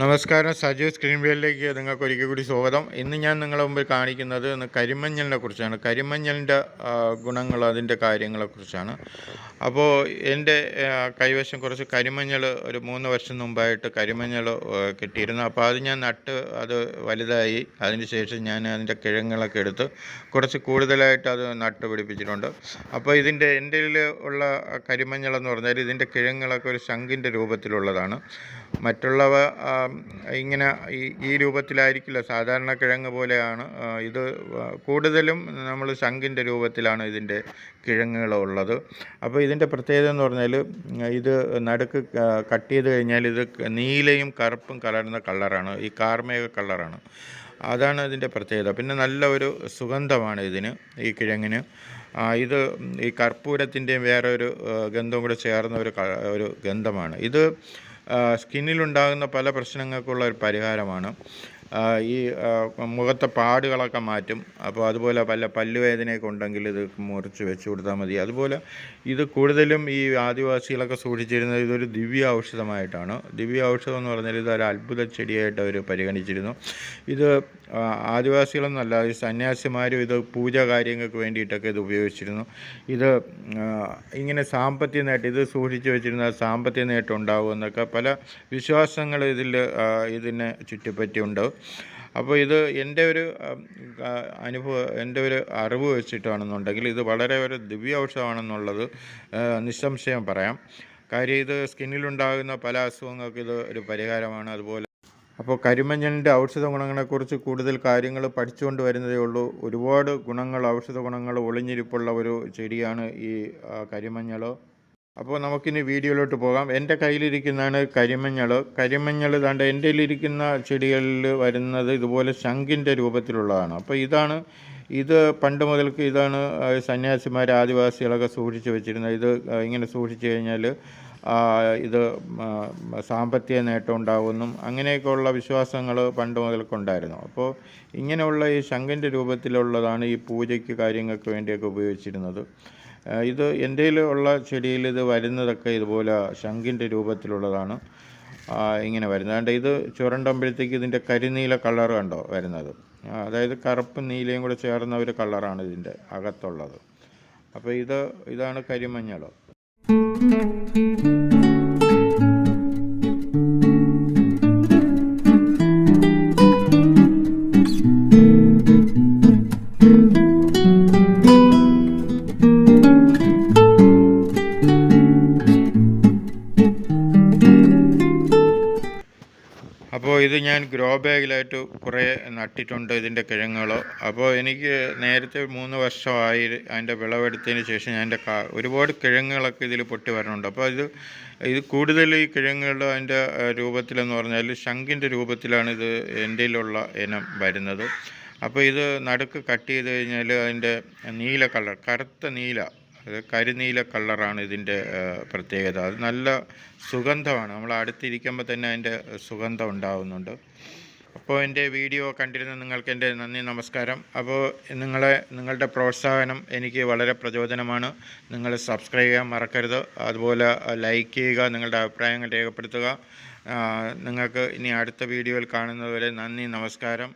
നമസ്കാരം സജു സ്ക്രീൻ വേലിലേക്ക് നിങ്ങൾക്ക് ഒരിക്കൽ കൂടി സ്വാഗതം. ഇന്ന് ഞാൻ നിങ്ങളുടെ മുമ്പിൽ കാണിക്കുന്നത് ഇന്ന് കരിമഞ്ഞളിനെ കുറിച്ചാണ്. കരിമഞ്ഞളിന്റെ ഗുണങ്ങൾ അതിന്റെ കാര്യങ്ങളെക്കുറിച്ചാണ് അപ്പോൾ എന്റെ കൈവശം കുറച്ച് കരിമഞ്ഞൾ ഒരു മൂന്ന് വർഷം മുമ്പായിട്ട് കരിമഞ്ഞൾ കിട്ടിയിരുന്നു. അപ്പോൾ അത് ഞാൻ നട്ട് അത് വലുതായി. അതിന് ശേഷം ഞാൻ അതിന്റെ കിഴങ്ങുകളൊക്കെ എടുത്ത് കുറച്ച് കൂടുതലായിട്ട് അത് നട്ട് പിടിപ്പിച്ചിട്ടുണ്ട്. അപ്പോൾ ഇതിന്റെ എന്റെ ഉള്ള കരിമഞ്ഞൾ എന്ന് പറഞ്ഞാൽ ഇതിന്റെ കിഴങ്ങുകളൊക്കെ ഒരു ശംഖിന്റെ രൂപത്തിലുള്ളതാണ്. മറ്റുള്ളവ ഇങ്ങനെ ഈ ഈ രൂപത്തിലായിരിക്കില്ല. സാധാരണ കിഴങ്ങ് പോലെയാണ്. ഇത് കൂടുതലും നമ്മൾ ശംഖിന്റെ രൂപത്തിലാണ് ഇതിന്റെ കിഴങ്ങുകൾ ഉള്ളത്. അപ്പോൾ ഇതിന്റെ പ്രത്യേകത എന്ന് പറഞ്ഞാൽ ഇത് നടുക്ക് കട്ട് ചെയ്ത് കഴിഞ്ഞാൽ ഇത് നീലയും കറുപ്പും കലർന്ന കളറാണ്. ഈ കാർമേക കളറാണ്. അതാണ് ഇതിന്റെ പ്രത്യേകത. പിന്നെ നല്ല ഒരു സുഗന്ധമാണ് ഇതിന് ഈ കിഴങ്ങിന്. ഇത് ഈ കർപ്പൂരത്തിന്റെയും ഒരു ആ, ഗന്ധവും കൂടെ ചേർന്ന ഒരു ഒരു ഗന്ധമാണ്. ഇത് സ്കിന്നിലുണ്ടാകുന്ന പല പ്രശ്നങ്ങൾക്കുള്ള ഒരു പരിഹാരമാണ്. ഈ മുഖത്തെ പാടുകളൊക്കെ മാറ്റും. അപ്പോൾ അതുപോലെ പല പല്ലുവേദനയൊക്കെ ഉണ്ടെങ്കിൽ ഇത് മുറിച്ച് വെച്ച് കൊടുത്താൽ മതി. അതുപോലെ ഇത് കൂടുതലും ഈ ആദിവാസികളൊക്കെ സൂക്ഷിച്ചിരുന്നത് ഇതൊരു ദിവ്യ ഔഷധമായിട്ടാണ്. ദിവ്യ ഔഷധം എന്ന് പറഞ്ഞാൽ ഇതൊരു അത്ഭുത ചെടിയായിട്ട് അവർ പരിഗണിച്ചിരുന്നു. ഇത് ആദിവാസികളെന്നല്ല ഈ സന്യാസിമാരും ഇത് പൂജ കാര്യങ്ങൾക്ക് വേണ്ടിയിട്ടൊക്കെ ഇത് ഉപയോഗിച്ചിരുന്നു. ഇത് ഇങ്ങനെ സാമ്പത്തിക നേട്ടം ഇത് സൂക്ഷിച്ച് വെച്ചിരുന്ന സാമ്പത്തിക നേട്ടം ഉണ്ടാകുമെന്നൊക്കെ പല വിശ്വാസങ്ങൾ ഇതിൽ ഇതിനെ ചുറ്റിപ്പറ്റിയുണ്ട് അപ്പോൾ ഇത് എന്റെ ഒരു അനുഭവം എന്റെ ഒരു അറിവ് വെച്ചിട്ടാണെന്നുണ്ടെങ്കിൽ ഇത് വളരെ ഒരു ദിവ്യ ഔഷധമാണെന്നുള്ളത് നിസ്സംശയം പറയാം. കാര്യം ഇത് സ്കിന്നിലുണ്ടാകുന്ന പല അസുഖങ്ങൾക്ക് ഇത് ഒരു പരിഹാരമാണ്. അതുപോലെ അപ്പോൾ കരിമഞ്ഞളിന്റെ ഔഷധ ഗുണങ്ങളെക്കുറിച്ച് കൂടുതൽ കാര്യങ്ങൾ പഠിച്ചുകൊണ്ട് വരുന്നതേ ഉള്ളൂ. ഒരുപാട് ഗുണങ്ങൾ ഔഷധ ഗുണങ്ങൾ ഒളിഞ്ഞിരിപ്പുള്ള ഒരു ചെടിയാണ് ഈ കരിമഞ്ഞൾ അപ്പോൾ നമുക്കിനി വീഡിയോയിലോട്ട് പോകാം. എന്റെ കയ്യിലിരിക്കുന്നതാണ് കരിമഞ്ഞൾ കരിമഞ്ഞൾ ദാണ്ട് എന്റെ ഇരിക്കുന്ന ചെടികളിൽ വരുന്നത് ഇതുപോലെ ശംഖിന്റെ രൂപത്തിലുള്ളതാണ്. അപ്പോൾ ഇതാണ് ഇത് പണ്ട് മുതൽക്ക് ഇതാണ് സന്യാസിമാർ ആദിവാസികളൊക്കെ സൂക്ഷിച്ച് വെച്ചിരുന്നത്. ഇത് ഇങ്ങനെ സൂക്ഷിച്ച് കഴിഞ്ഞാൽ ഇത് സാമ്പത്തിക നേട്ടം ഉണ്ടാകുമെന്നും അങ്ങനെയൊക്കെയുള്ള വിശ്വാസങ്ങൾ പണ്ട് മുതൽക്കുണ്ടായിരുന്നു. അപ്പോൾ ഇങ്ങനെയുള്ള ഈ ശംഖിന്റെ രൂപത്തിലുള്ളതാണ് ഈ പൂജയ്ക്ക് കാര്യങ്ങൾക്ക് വേണ്ടിയൊക്കെ ഉപയോഗിച്ചിരുന്നത്. ഇത് എന്റെ ഉള്ള ചെടിയിൽ ഇത് വരുന്നതൊക്കെ ഇതുപോലെ ശംഖിന്റെ രൂപത്തിലുള്ളതാണ്. ഇങ്ങനെ വരുന്നത്. അതുകൊണ്ട് ഇത് ചുരണ്ടുമ്പോഴത്തേക്ക് ഇതിന്റെ കരിനീല കളർ കണ്ടോ വരുന്നത്? അതായത് കറുപ്പും നീലയും കൂടെ ചേർന്ന ഒരു കളറാണ് ഇതിന്റെ അകത്തുള്ളത്. അപ്പോൾ ഇത് ഇതാണ് കരിമഞ്ഞൾ ഇത് ഞാൻ ഗ്രോ ബാഗിലായിട്ട് കുറേ നട്ടിട്ടുണ്ട് ഇതിന്റെ കിഴങ്ങുകൾ അപ്പോൾ എനിക്ക് നേരത്തെ മൂന്ന് വർഷമായി അതിന്റെ വിളവെടുത്തതിന് ശേഷം ഞാൻ എന്റെ ഒരുപാട് കിഴങ്ങുകളൊക്കെ ഇതിൽ പൊട്ടി വരണുണ്ട്. അപ്പോൾ ഇത് ഇത് കൂടുതൽ ഈ കിഴങ്ങുകളുടെ അതിന്റെ രൂപത്തിലെന്ന് പറഞ്ഞാൽ ശംഖിന്റെ രൂപത്തിലാണ് ഇത് എന്റെ ഉള്ള ഇനം വരുന്നത്. അപ്പോൾ ഇത് നടുക്ക് കട്ട് ചെയ്ത് കഴിഞ്ഞാൽ അതിന്റെ നീല കളർ കറുത്ത നീല അത് കരിനീല കളറാണ് ഇതിന്റെ പ്രത്യേകത. അത് നല്ല സുഗന്ധമാണ്. നമ്മൾ അടുത്തിരിക്കുമ്പോൾ തന്നെ അതിന്റെ സുഗന്ധം ഉണ്ടാകുന്നുണ്ട് അപ്പോൾ എന്റെ വീഡിയോ കണ്ടിരുന്ന നിങ്ങൾക്ക് എന്റെ നന്ദി നമസ്കാരം. അപ്പോൾ നിങ്ങളെ നിങ്ങളുടെ പ്രോത്സാഹനം എനിക്ക് വളരെ പ്രചോദനമാണ്. നിങ്ങൾ സബ്സ്ക്രൈബ് ചെയ്യാൻ മറക്കരുത്. അതുപോലെ ലൈക്ക് ചെയ്യുക നിങ്ങളുടെ അഭിപ്രായങ്ങൾ രേഖപ്പെടുത്തുക. നിങ്ങൾക്ക് ഇനി അടുത്ത വീഡിയോയിൽ കാണുന്നതുവരെ നന്ദി നമസ്കാരം.